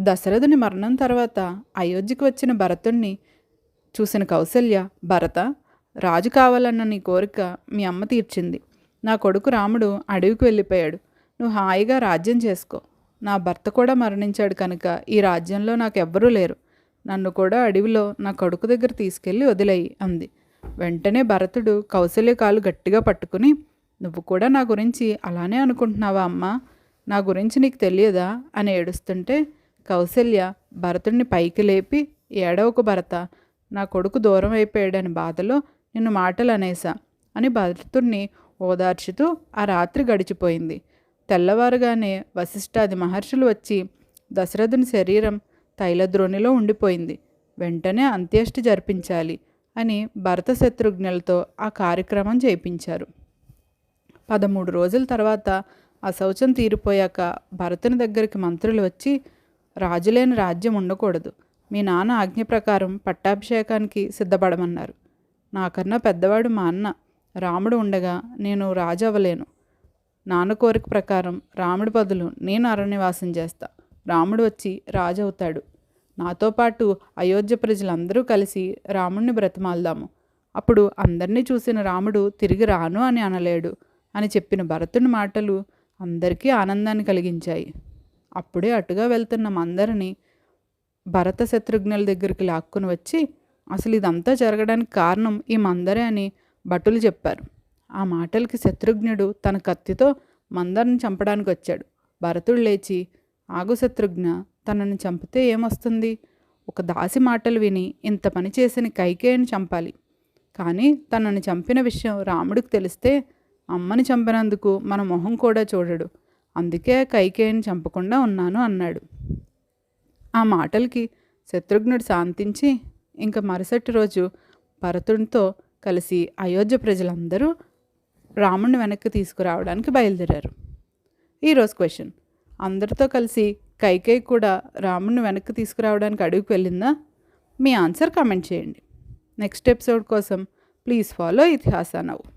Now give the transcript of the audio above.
దశరథుని మరణం తర్వాత అయోధ్యకు వచ్చిన భరతుణ్ణి చూసిన కౌసల్య భరత రాజు కావాలన్న నీ కోరిక మీ అమ్మ తీర్చింది. నా కొడుకు రాముడు అడవికి వెళ్ళిపోయాడు. నువ్వు హాయిగా రాజ్యం చేసుకో. నా భర్త కూడా మరణించాడు కనుక ఈ రాజ్యంలో నాకు ఎవ్వరూ లేరు. నన్ను కూడా అడవిలో నా కొడుకు దగ్గర తీసుకెళ్ళి వదిలేయి అంది. వెంటనే భరతుడు కౌసల్య కాలు గట్టిగా పట్టుకుని నువ్వు కూడా నా గురించి అలానే అనుకుంటున్నావా అమ్మా? నా గురించి నీకు తెలియదా? అని ఏడుస్తుంటే కౌసల్య భరతుడిని పైకి లేపి ఏడవకు భరత నా కొడుకు దూరం అయిపోయాడని బాధలో నిన్ను మాటలు అనేసా అని భరతుడిని ఓదార్చుతూ ఆ రాత్రి గడిచిపోయింది. తెల్లవారుగానే వశిష్ఠాది మహర్షులు వచ్చి దశరథుని శరీరం తైలద్రోణిలో ఉండిపోయింది. వెంటనే అంత్యేష్టి జరిపించాలి అని భరత శత్రుఘ్నులతో ఆ కార్యక్రమం చేయించారు. పదమూడు రోజుల తర్వాత ఆ శౌచం తీరిపోయాక భరతుని దగ్గరికి మంత్రులు వచ్చి రాజులేని రాజ్యం ఉండకూడదు. మీ నాన్న ఆజ్ఞ ప్రకారం పట్టాభిషేకానికి సిద్ధపడమన్నారు. నాకన్నా పెద్దవాడు మా అన్న. రాముడు ఉండగా నేను రాజు అవ్వలేను నాన్న కోరిక ప్రకారం రాముడి బదులు నేను అరణ్యవాసం చేస్తా. రాముడు వచ్చి రాజు అవుతాడు నాతో పాటు అయోధ్య ప్రజలందరూ కలిసి రాముణ్ణి బ్రతిమాల్దాము. అప్పుడు అందరినీ చూసిన రాముడు తిరిగి రాను అని అనలేడు అని చెప్పిన భరతుని మాటలు అందరికీ ఆనందాన్ని కలిగించాయి. అప్పుడే అటుగా వెళ్తున్న మందరిని భరత శత్రుఘ్నుల దగ్గరికి లాక్కుని వచ్చి అసలు ఇదంతా జరగడానికి కారణం ఈ మందరే అని భటులు చెప్పారు. ఆ మాటలకి శత్రుఘ్నుడు తన కత్తితో మందరిని చంపడానికి వచ్చాడు. భరతుడు లేచి ఆగు శత్రుఘ్న తనని చంపితే ఏమొస్తుంది? ఒక దాసి మాటలు విని ఇంత పని చేసిన కైకేయిని చంపాలి. కానీ తనని చంపిన విషయం రాముడికి తెలిస్తే అమ్మని చంపినందుకు మన మొహం కూడా చూడడు. అందుకే కైకేయిని చంపకుండా ఉన్నాను అన్నాడు. ఆ మాటలకి శత్రుఘ్నుడు శాంతించి ఇంకా మరుసటి రోజు భరతుడితో కలిసి అయోధ్య ప్రజలందరూ రాముడిని వెనక్కి తీసుకురావడానికి బయలుదేరారు. ఈరోజు క్వశ్చన్ అందరితో కలిసి కైకేయి కూడా రాముడిని వెనక్కి తీసుకురావడానికి అడుగుకు వెళ్ళిందా? మీ ఆన్సర్ కామెంట్ చేయండి. నెక్స్ట్ ఎపిసోడ్ కోసం ప్లీజ్ ఫాలో ఇతిహాస నవ్వు